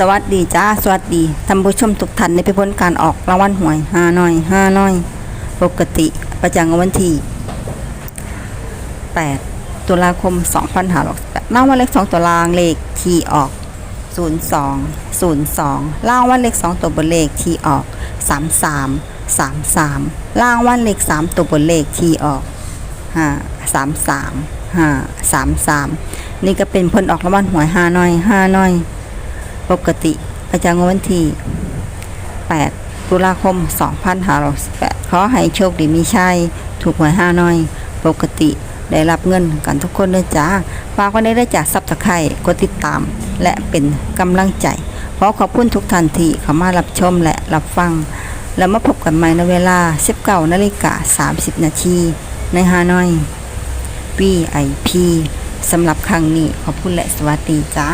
สวัสดีจ้า สวัสดีท่านผู้ชมทุกท่านในพิพ้นการออกรางวัลหวยห้าน้อยห้าน้อย ปกติประจำวันที่ 8 ตุลาคม 2568รางวัลเลข2ตัวรางเลขที่ออก 02 02รางวัลเลข 2 ตัวบนเลขที่ออก 33 33รางวัลเลข 3 ตัวบนเลขที่ออก 5 33 5 33 นี่ก็เป็นผลออกรางวัลหวยห้าน้อยห้าน้อย ปกติประจำวันที่ 8 ตุลาคม 2568 ขอให้โชคดีมีชัย ถูกหวยห้าน้อย ปกติได้รับเงินกันทุกคนเลยจ้าฝากไว้ได้ได้จากซับตะไคร่กดติดตาม และเป็นกำลังใจ ขอขอบคุณทุกท่านที่เข้ามารับชมและรับฟัง แล้วมาพบกันใหม่ในเวลา 19นาฬิกา30 นาทีในฮานอย VIP สำหรับครั้งนี้ขอบคุณและสวัสดีจ้า